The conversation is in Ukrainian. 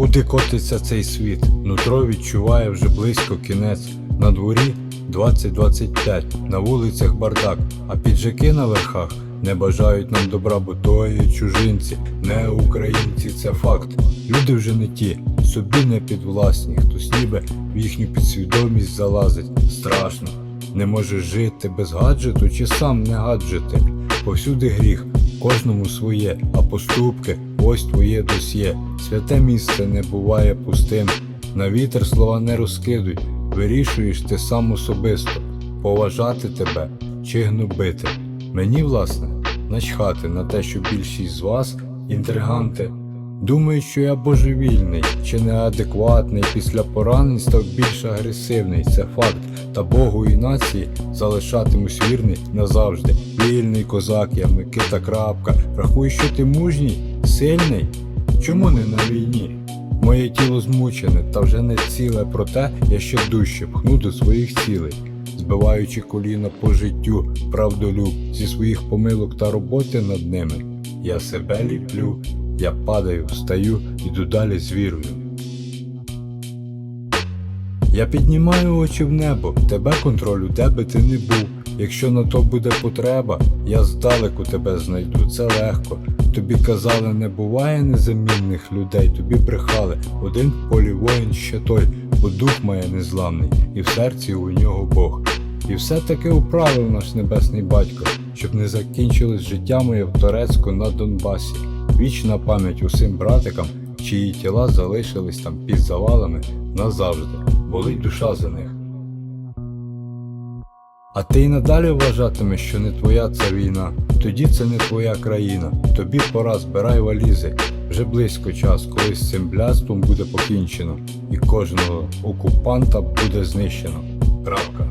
Куди котиться цей світ? Нутро відчуває вже близько кінець. На дворі 20-25, на вулицях бардак, а піджаки на верхах не бажають нам добра, бо то є чужинці, не українці, це факт. Люди вже не ті, собі не підвласні, хтось ніби в їхню підсвідомість залазить. Страшно. Не можеш жити без гаджету чи сам не гаджети. Повсюди гріх, кожному своє, а поступки ось твоє досьє. Святе місце не буває пустим. На вітер слова не розкидуй, вирішуєш ти сам особисто, поважати тебе чи гнобити. Мені, власне, начхати на те, що більшість з вас інтриганти. Думають, що я божевільний чи неадекватний, після поранень став більш агресивний, це факт. Та Богу і нації залишатимусь вірний назавжди. Вільний козак, я Микита Крапка. Рахуй, що ти мужній, сильний? Чому не на війні? Моє тіло змучене, та вже не ціле, проте я ще дужче пхну до своїх цілей, збиваючи коліна по життю, правдолюб зі своїх помилок та роботи над ними. Я себе ліплю, я падаю, встаю, іду далі з вірою. Я піднімаю очі в небо, тебе контролю, де би ти не був. Якщо на то буде потреба, я здалеку тебе знайду, це легко. Тобі казали, не буває незамінних людей, тобі брехали. Один в полі воїн ще той, бо дух має незламний, і в серці у нього Бог. І все таки управив наш небесний батько, щоб не закінчилось життя моє в Торецьку на Донбасі. Вічна пам'ять усім братикам, чиї тіла залишились там під завалами назавжди, болить душа за них. А ти й надалі вважатимеш, що не твоя ця війна, тоді це не твоя країна. Тобі пора збирай валізи. Вже близько час, коли з цим блядством буде покінчено, і кожного окупанта буде знищено. Крапка.